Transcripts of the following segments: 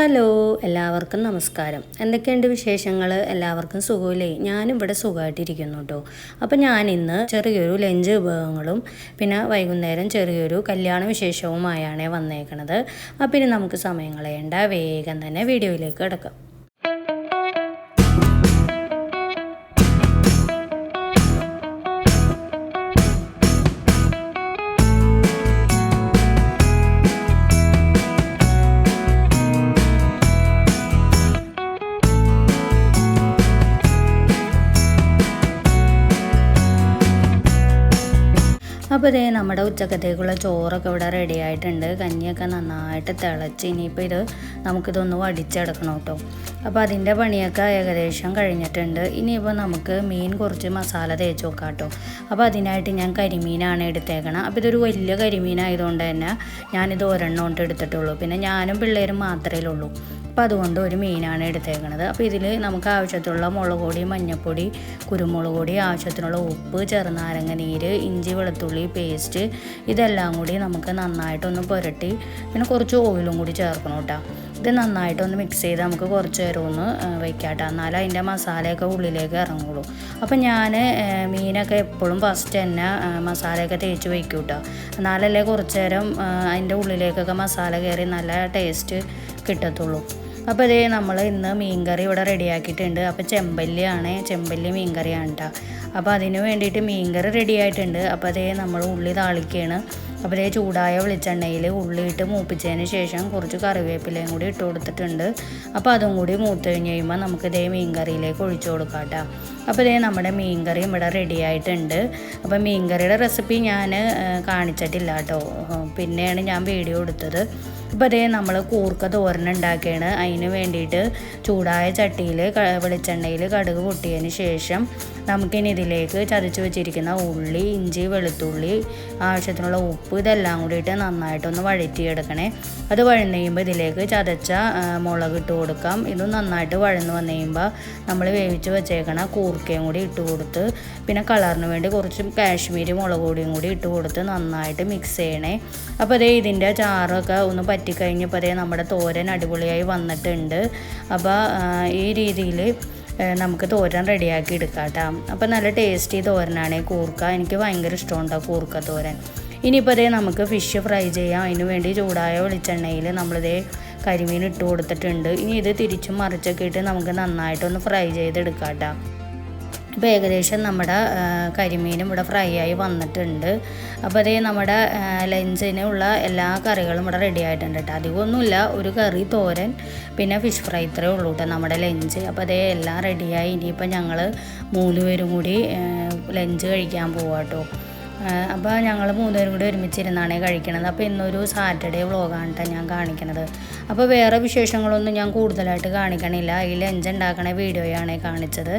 Hello എല്ലാവർക്കും നമസ്കാരം. എന്തൊക്കെയുണ്ട് വിശേഷങ്ങൾ എല്ലാവർക്കും സുഖമില്ലേ? ഞാനും ഇവിടെ സുഖമായിട്ടിരിക്കുന്നു കേട്ടോ. അപ്പോൾ ഇന്ന് ചെറിയൊരു ലഞ്ച് വിഭവങ്ങളും പിന്നെ വൈകുന്നേരം ചെറിയൊരു കല്യാണ വിശേഷവുമായാണ് വന്നേക്കണത്. അപ്പോൾ ഇനി നമുക്ക് സമയം കളയേണ്ട വേഗം തന്നെ വീഡിയോയിലേക്ക് കിടക്കാം. അപ്പോൾ ഇതേ നമ്മുടെ ഉച്ചക്കത്തേക്കുള്ള ചോറൊക്കെ ഇവിടെ റെഡി ആയിട്ടുണ്ട്. കഞ്ഞിയൊക്കെ നന്നായിട്ട് തിളച്ച് ഇനിയിപ്പോൾ ഇത് നമുക്കിതൊന്ന് വടിച്ചെടുക്കണം കേട്ടോ. അപ്പോൾ അതിന്റെ പണിയൊക്കെ ഏകദേശം കഴിഞ്ഞിട്ടുണ്ട്. ഇനിയിപ്പോൾ നമുക്ക് മീൻ കുറച്ച് മസാല തേച്ച് നോക്കാം കേട്ടോ. അപ്പോൾ അതിനായിട്ട് ഞാൻ കരിമീനാണ് എടുത്തേക്കണം. അപ്പോൾ ഇതൊരു വലിയ കരിമീനായതുകൊണ്ട് തന്നെ ഞാനിത് ഒരെണ്ണം കൊണ്ട് എടുത്തിട്ടുള്ളൂ. പിന്നെ ഞാനും പിള്ളേരും മാത്രമേ ഉള്ളൂ. അപ്പോൾ അതുകൊണ്ട് ഒരു മീനാണ് എടുത്തേക്കുന്നത് അപ്പോൾ ഇതിൽ നമുക്ക് ആവശ്യത്തിലുള്ള മുളക് പൊടി മഞ്ഞൾപ്പൊടി കുരുമുളക് പൊടി ആവശ്യത്തിനുള്ള ഉപ്പ് ചെറുനാരങ്ങ നീര് ഇഞ്ചി വെളുത്തുള്ളി പേസ്റ്റ് ഇതെല്ലാം കൂടി നമുക്ക് നന്നായിട്ടൊന്ന് പുരട്ടി പിന്നെ കുറച്ച് ഓയിലും കൂടി ചേർക്കണം കേട്ടോ. ഇത് നന്നായിട്ടൊന്ന് മിക്സ് ചെയ്ത് നമുക്ക് കുറച്ച് നേരം ഒന്ന് വയ്ക്കാട്ടോ കേട്ടോ. എന്നാലും അതിന്റെ മസാലയൊക്കെ ഉള്ളിലേക്ക് ഇറങ്ങുള്ളൂ. അപ്പം ഞാൻ മീനൊക്കെ എപ്പോഴും ഫസ്റ്റ് തന്നെ മസാലയൊക്കെ തേച്ച് വയ്ക്കും കേട്ടോ. എന്നാലല്ലേ കുറച്ച് നേരം അതിന്റെ ഉള്ളിലേക്കൊക്കെ മസാല കയറി നല്ല ടേസ്റ്റ് കിട്ടത്തുള്ളൂ. അപ്പോൾ ഇതേ നമ്മൾ ഇന്ന് മീൻകറി ഇവിടെ റെഡിയാക്കിയിട്ടുണ്ട്. അപ്പോൾ ചെമ്പല്ലിയാണ്. ചെമ്പല്ലി മീൻകറിയാണ് കേട്ടോ അപ്പോൾ അതിന് വേണ്ടിയിട്ട് മീൻകറി റെഡി ആയിട്ടുണ്ട്. അപ്പോൾ അതേ നമ്മൾ ഉള്ളി താളിക്കുകയാണ് അപ്പോൾ അതേ ചൂടായ വെളിച്ചെണ്ണയിൽ ഉള്ളി ഇട്ട് മൂപ്പിച്ചതിന് ശേഷം കുറച്ച് കറിവേപ്പിലയും കൂടി ഇട്ട് കൊടുത്തിട്ടുണ്ട്. അപ്പോൾ അതും കൂടി മൂത്ത് കഴിഞ്ഞ് കഴിയുമ്പോൾ നമുക്ക് ഇതേ മീൻകറിയിലേക്ക് ഒഴിച്ചു കൊടുക്കാം കേട്ടോ അപ്പോൾ ഇതേ നമ്മുടെ മീൻകറി ഇവിടെ റെഡി ആയിട്ടുണ്ട്. അപ്പോൾ മീൻകറിയുടെ റെസിപ്പി ഞാൻ കാണിച്ചിട്ടില്ല കേട്ടോ പിന്നെയാണ് ഞാൻ വീഡിയോ എടുത്തത്. അപ്പോൾ അതേ നമ്മൾ കൂർക്ക തോരൻ ഉണ്ടാക്കുകയാണ് അതിന് വേണ്ടിയിട്ട് ചൂടായ ചട്ടിയിൽ വെളിച്ചെണ്ണയിൽ കടുക് പൊട്ടിയതിന് ശേഷം നമുക്കിനി ഇതിലേക്ക് ചതച്ച് വെച്ചിരിക്കുന്ന ഉള്ളി ഇഞ്ചി വെളുത്തുള്ളി ആവശ്യത്തിനുള്ള ഉപ്പ് ഇതെല്ലാം കൂടിയിട്ട് നന്നായിട്ടൊന്ന് വഴറ്റിയെടുക്കണേ. അത് വഴന്നു കഴിയുമ്പോൾ ഇതിലേക്ക് ചതച്ച മുളക് ഇട്ട് കൊടുക്കാം. ഇത് നന്നായിട്ട് വഴന്നു വന്നു കഴിയുമ്പോൾ നമ്മൾ വേവിച്ച് വെച്ചേക്കണ കൂർക്കയും കൂടി ഇട്ട് കൊടുത്ത് പിന്നെ കളറിന് വേണ്ടി കുറച്ച് കാശ്മീരി മുളക് പൊടിയും കൂടി ഇട്ട് കൊടുത്ത് നന്നായിട്ട് മിക്സ് ചെയ്യണേ. അപ്പോൾ അതേ ഇതിന്റെ ചാറൊക്കെ ഒന്ന് പറ്റിക്കഴിഞ്ഞപ്പോൾ അതേ നമ്മുടെ തോരൻ അടിപൊളിയായി വന്നിട്ടുണ്ട്. അപ്പോൾ ഈ രീതിയിൽ നമുക്ക് തോരൻ റെഡിയാക്കി എടുക്കാം കേട്ടോ അപ്പോൾ നല്ല ടേസ്റ്റി തോരനാണ് കൂർക്ക. എനിക്ക് ഭയങ്കര ഇഷ്ടമുണ്ടോ കൂർക്ക തോരൻ. ഇനിയിപ്പോൾ അതേ നമുക്ക് ഫിഷ് ഫ്രൈ ചെയ്യാം. അതിന് വേണ്ടി ചൂടായ വെളിച്ചെണ്ണയിൽ നമ്മളിതേ കരിമീൻ ഇട്ട് കൊടുത്തിട്ടുണ്ട്. ഇനി ഇത് തിരിച്ചും മറിച്ചൊക്കെ ഇട്ട് നമുക്ക് നന്നായിട്ടൊന്ന് ഫ്രൈ ചെയ്തെടുക്കാം കേട്ടോ ഇപ്പോൾ ഏകദേശം നമ്മുടെ കരിമീനും ഇവിടെ ഫ്രൈ ആയി വന്നിട്ടുണ്ട്. അപ്പോൾ അതേ നമ്മുടെ ലഞ്ചിനുള്ള എല്ലാ കറികളും ഇവിടെ റെഡി ആയിട്ടുണ്ട് കേട്ടോ. അധികമൊന്നുമില്ല ഒരു കറി തോരൻ പിന്നെ ഫിഷ് ഫ്രൈ ഇത്രയേ ഉള്ളൂ കേട്ടോ നമ്മുടെ ലഞ്ച്. അപ്പോൾ അതേ എല്ലാം റെഡിയായി ഇനിയിപ്പോൾ ഞങ്ങൾ മൂന്ന് പേരും കൂടി ലഞ്ച് കഴിക്കാൻ പോവാട്ടോ അപ്പോൾ ഞങ്ങൾ മൂന്നുപേരും കൂടി ഒരുമിച്ചിരുന്നാണ് കഴിക്കണത്. അപ്പോൾ ഇന്നൊരു സാറ്റർഡേ വ്ളോഗാണ് കേട്ടോ ഞാൻ കാണിക്കണത്. അപ്പോൾ വേറെ വിശേഷങ്ങളൊന്നും ഞാൻ കൂടുതലായിട്ട് കാണിക്കണില്ല. ഈ ലഞ്ച് ഉണ്ടാക്കണ വീഡിയോയാണ് കാണിച്ചത്.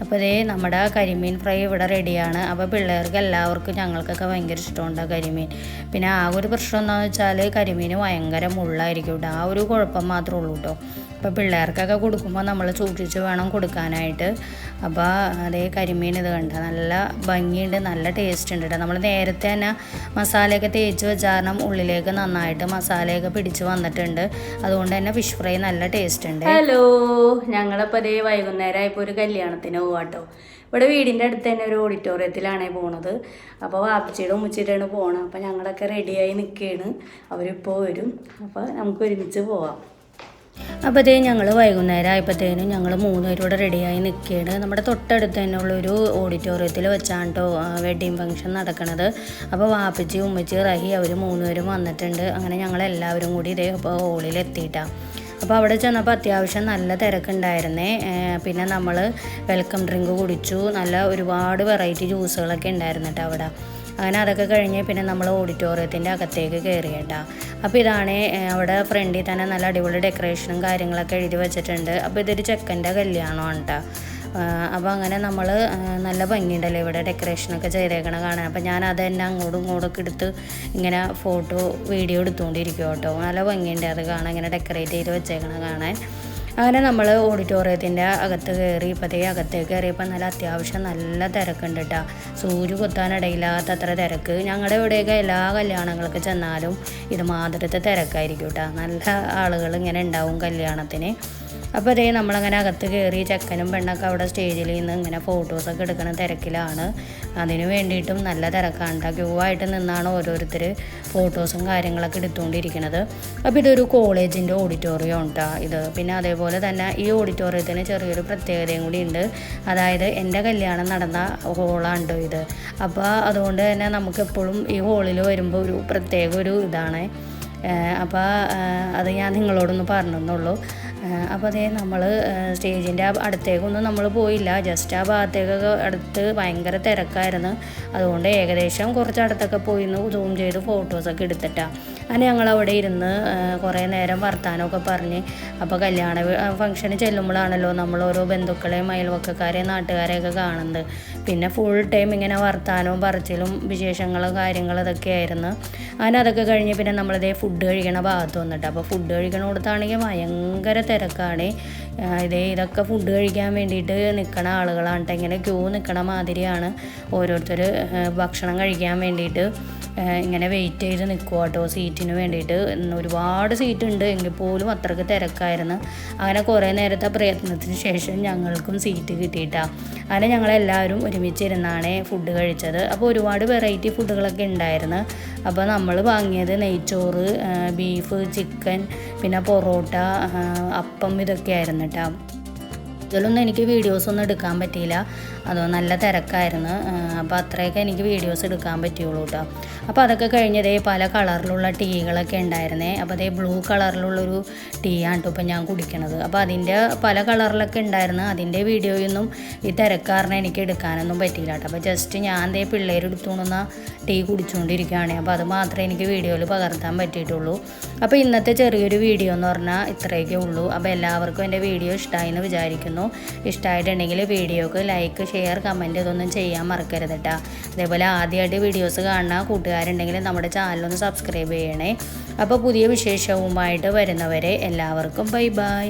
അപ്പോൾ ഇതേ നമ്മുടെ കരിമീൻ ഫ്രൈ ഇവിടെ റെഡിയാണ്. അപ്പോൾ പിള്ളേർക്ക് എല്ലാവർക്കും ഞങ്ങൾക്കൊക്കെ ഭയങ്കര ഇഷ്ടമുണ്ട് കരിമീൻ. പിന്നെ ആ ഒരു പ്രശ്നം എന്താണെന്ന് വെച്ചാൽ കരിമീൻ ഭയങ്കര മുള്ളായിരിക്കും കേട്ടോ ആ ഒരു കുഴപ്പം മാത്രമേ ഉള്ളൂ കേട്ടോ അപ്പോൾ പിള്ളേർക്കൊക്കെ കൊടുക്കുമ്പോൾ നമ്മൾ സൂക്ഷിച്ച് വേണം കൊടുക്കാനായിട്ട്. അപ്പോൾ അതേ കരിമീൻ ഇത് കണ്ട? നല്ല ഭംഗിയുണ്ട് നല്ല ടേസ്റ്റ് ഉണ്ട് കേട്ടോ നമ്മൾ നേരത്തെ തന്നെ മസാലയൊക്കെ തേച്ച് വെച്ച കാരണം ഉള്ളിലേക്ക് നന്നായിട്ട് മസാലയൊക്കെ പിടിച്ച് വന്നിട്ടുണ്ട്. അതുകൊണ്ട് തന്നെ ഫിഷ് ഫ്രൈ നല്ല ടേസ്റ്റ് ഉണ്ട്. ഹലോ ഞങ്ങളിപ്പോൾ അതേ വൈകുന്നേരം ഇപ്പോൾ ഒരു കല്യാണത്തിന് പോവാട്ടോ. ഇവിടെ വീടിന്റെ അടുത്ത് തന്നെ ഒരു ഓഡിറ്റോറിയത്തിലാണ് പോണത്. അപ്പോൾ വാപ്പച്ചിയുടെ ഉമ്മച്ചിട്ടാണ് പോണത്. അപ്പോൾ ഞങ്ങളൊക്കെ റെഡിയായി നിൽക്കുകയാണ് അവരിപ്പോൾ വരും. അപ്പോൾ നമുക്ക് ഒരുമിച്ച് പോവാം. അപ്പോൾ ഇതേ ഞങ്ങൾ വൈകുന്നേരം ആയപ്പോഴത്തേനും ഞങ്ങൾ മൂന്നുപേരൂടെ റെഡിയായി നിൽക്കുകയാണ് നമ്മുടെ തൊട്ടടുത്ത് തന്നെ ഉള്ളൊരു ഓഡിറ്റോറിയത്തിൽ വെച്ചാണ് കേട്ടോ വെഡ്ഡിങ് ഫംഗ്ഷൻ നടക്കുന്നത് അപ്പോൾ വാപ്പച്ചി ഉമ്മച്ചി റഹി അവർ മൂന്നുപേരും വന്നിട്ടുണ്ട്. അങ്ങനെ ഞങ്ങൾ എല്ലാവരും കൂടി ഇതേ ഹോളിൽ എത്തിയിട്ടാണ് അപ്പോൾ അവിടെ ചെന്നപ്പോൾ അത്യാവശ്യം നല്ല തിരക്കുണ്ടായിരുന്നേ. പിന്നെ നമ്മൾ വെൽക്കം ഡ്രിങ്ക് കുടിച്ചു. നല്ല ഒരുപാട് വെറൈറ്റി ജ്യൂസുകളൊക്കെ ഉണ്ടായിരുന്നു അവിടെ അങ്ങനെ അതൊക്കെ കഴിഞ്ഞ് പിന്നെ നമ്മൾ ഓഡിറ്റോറിയത്തിന്റെ അകത്തേക്ക് കയറി കേട്ടോ അപ്പോൾ ഇതാണ് അവിടെ ഫ്രണ്ടിൽ തന്നെ നല്ല അടിപൊളി ഡെക്കറേഷനും കാര്യങ്ങളൊക്കെ എഴുതി വെച്ചിട്ടുണ്ട്. അപ്പോൾ ഇതൊരു ചെക്കന്റെ കല്യാണമാണ് കേട്ടോ അപ്പോൾ അങ്ങനെ നമ്മൾ നല്ല ഭംഗിയുണ്ടല്ലോ ഇവിടെ ഡെക്കറേഷനൊക്കെ ചെയ്തേക്കണ കാണാൻ. അപ്പോൾ ഞാൻ അത് തന്നെ അങ്ങോട്ടും ഇങ്ങോട്ടൊക്കെ എടുത്ത് ഇങ്ങനെ ഫോട്ടോ വീഡിയോ എടുത്തുകൊണ്ടിരിക്കും കേട്ടോ നല്ല ഭംഗിയുണ്ട് അത് കാണാൻ ഇങ്ങനെ ഡെക്കറേറ്റ് ചെയ്ത് വെച്ചേക്കണ കാണാൻ. അങ്ങനെ നമ്മൾ ഓഡിറ്റോറിയത്തിന്റെ അകത്ത് കയറി ഇപ്പോഴത്തേ അകത്തേക്ക് കയറിയപ്പോൾ നല്ല അത്യാവശ്യം നല്ല തിരക്കുണ്ട് കേട്ടോ സൂര്യ കുത്താനിടയില്ലാത്ത അത്ര തിരക്ക്. ഞങ്ങളുടെ ഇവിടെയൊക്കെ എല്ലാ കല്യാണങ്ങൾക്ക് ചെന്നാലും ഇത് മാതിരത്തെ തിരക്കായിരിക്കും കേട്ടോ നല്ല ആളുകൾ ഇങ്ങനെ ഉണ്ടാവും കല്യാണത്തിന്. അപ്പോൾ അതേ നമ്മളങ്ങനെ അകത്ത് കയറി ചെക്കനും പെണ്ണൊക്കെ അവിടെ സ്റ്റേജിൽ നിന്ന് ഇങ്ങനെ ഫോട്ടോസൊക്കെ എടുക്കണ തിരക്കിലാണ്. അതിനു വേണ്ടിയിട്ടും നല്ല തിരക്കാണ്ട ക്യൂ ആയിട്ട് നിന്നാണ് ഓരോരുത്തർ ഫോട്ടോസും കാര്യങ്ങളൊക്കെ എടുത്തുകൊണ്ടിരിക്കുന്നത് അപ്പോൾ ഇതൊരു കോളേജിന്റെ ഓഡിറ്റോറിയം ഉണ്ടാ ഇത്. പിന്നെ അതേപോലെ തന്നെ ഈ ഓഡിറ്റോറിയത്തിന് ചെറിയൊരു പ്രത്യേകതയും കൂടി ഉണ്ട്. അതായത് എന്റെ കല്യാണം നടന്ന ഹോളാണ് ഇത്. അപ്പോൾ അതുകൊണ്ട് തന്നെ നമുക്ക് എപ്പോഴും ഈ ഹോളിൽ വരുമ്പോൾ ഒരു പ്രത്യേക ഒരു ഇതാണ്. അപ്പോൾ അത് ഞാൻ നിങ്ങളോടൊന്ന് പറഞ്ഞെന്നുള്ളൂ അപ്പോൾ അതേ നമ്മൾ സ്റ്റേജിന്റെ അടുത്തേക്കൊന്നും നമ്മൾ പോയില്ല. ജസ്റ്റ് ആ ഭാഗത്തേക്കൊക്കെ അടുത്ത് ഭയങ്കര തിരക്കായിരുന്നു. അതുകൊണ്ട് ഏകദേശം കുറച്ച് അടുത്തൊക്കെ പോയി സൂം ചെയ്ത് ഫോട്ടോസൊക്കെ എടുത്തിട്ടാണ് അങ്ങനെ ഞങ്ങൾ അവിടെ ഇരുന്ന് കുറേ നേരം വർത്താനമൊക്കെ പറഞ്ഞ്. അപ്പോൾ കല്യാണ ഫംഗ്ഷന് ചെല്ലുമ്പോഴാണല്ലോ നമ്മൾ ഓരോ ബന്ധുക്കളെയും അയൽവക്കക്കാരെയും നാട്ടുകാരെയൊക്കെ കാണുന്നത്. പിന്നെ ഫുൾ ടൈം ഇങ്ങനെ വർത്താനവും പറച്ചിലും വിശേഷങ്ങളും കാര്യങ്ങളും ഇതൊക്കെ ആയിരുന്നു. അങ്ങനെ അതൊക്കെ കഴിഞ്ഞ് പിന്നെ നമ്മളിതേ ഫുഡ് കഴിക്കണ ഭാഗത്ത് വന്നിട്ട്. അപ്പോൾ ഫുഡ് കഴിക്കണ കൊടുത്താണെങ്കിൽ ഭയങ്കര തിരക്കാണ്. ഇതേ ഇതൊക്കെ ഫുഡ് കഴിക്കാൻ വേണ്ടിയിട്ട് നിൽക്കണ ആളുകളാണ്. ഇങ്ങനെ ക്യൂ നിൽക്കണ മാതിരിയാണ് ഓരോരുത്തർ ഭക്ഷണം കഴിക്കാൻ വേണ്ടിയിട്ട് ഇങ്ങനെ വെയിറ്റ് ചെയ്ത് നിൽക്കുക കേട്ടോ സീറ്റിന് വേണ്ടിയിട്ട്. ഒരുപാട് സീറ്റ് ഉണ്ട് എങ്കിൽ പോലും അത്രയ്ക്ക് തിരക്കായിരുന്നു. അങ്ങനെ കുറേ നേരത്തെ പ്രയത്നത്തിന് ശേഷം ഞങ്ങൾക്കും സീറ്റ് കിട്ടിയിട്ടാണ് അങ്ങനെ ഞങ്ങളെല്ലാവരും ഒരുമിച്ചിരുന്നാണ് ഫുഡ് കഴിച്ചത്. അപ്പോൾ ഒരുപാട് വെറൈറ്റി ഫുഡുകളൊക്കെ ഉണ്ടായിരുന്നു. അപ്പോൾ നമ്മൾ വാങ്ങിയത് നെയ്ച്ചോറ് ബീഫ് ചിക്കൻ പിന്നെ പൊറോട്ട അപ്പം ഇതൊക്കെ ആയിരുന്നു കേട്ടോ ഇതിലൊന്നും എനിക്ക് വീഡിയോസ് ഒന്നും എടുക്കാൻ പറ്റിയില്ല. അതോ നല്ല തിരക്കായിരുന്നു. അപ്പോൾ അത്രയൊക്കെ എനിക്ക് വീഡിയോസ് എടുക്കാൻ പറ്റുള്ളൂ കേട്ടോ അപ്പോൾ അതൊക്കെ കഴിഞ്ഞതേ പല കളറിലുള്ള ടീകളൊക്കെ ഉണ്ടായിരുന്നേ. അപ്പോൾ അതേ ബ്ലൂ കളറിലുള്ളൊരു ടീ ആണ് കേട്ടോ ഇപ്പോൾ ഞാൻ കുടിക്കണത്. അപ്പോൾ അതിന്റെ പല കളറിലൊക്കെ ഉണ്ടായിരുന്നു. അതിന്റെ വീഡിയോയൊന്നും ഈ തിരക്കാരനെ എനിക്ക് എടുക്കാനൊന്നും പറ്റിയില്ല കേട്ടോ അപ്പോൾ ജസ്റ്റ് ഞാൻ ദേ പിള്ളേർ എടുത്തുകൊണ്ടുവന്ന ടീ കുടിച്ചുകൊണ്ടിരിക്കുകയാണ്. അപ്പോൾ അത് മാത്രമേ എനിക്ക് വീഡിയോയിൽ പകർത്താൻ പറ്റിയിട്ടുള്ളൂ. അപ്പോൾ ഇന്നത്തെ ചെറിയൊരു വീഡിയോ എന്ന് പറഞ്ഞാൽ ഇത്രയൊക്കെ ഉള്ളൂ. അപ്പോൾ എല്ലാവർക്കും എന്റെ വീഡിയോ ഇഷ്ടമായി എന്ന് വിചാരിക്കുന്നു. ഇഷ്ടമായിട്ടുണ്ടെങ്കിൽ വീഡിയോക്ക് ലൈക്ക് ഷെയർ കമന്റ് ഇതൊന്നും ചെയ്യാൻ മറക്കരുത് കേട്ടോ അതേപോലെ ആദ്യമായിട്ട് വീഡിയോസ് കാണുന്ന കൂട്ടുകാരുണ്ടെങ്കിൽ നമ്മുടെ ചാനലൊന്ന് സബ്സ്ക്രൈബ് ചെയ്യണേ. അപ്പോൾ പുതിയ വിശേഷവുമായിട്ട് വരുന്നവരെ എല്ലാവർക്കും ബൈ ബൈ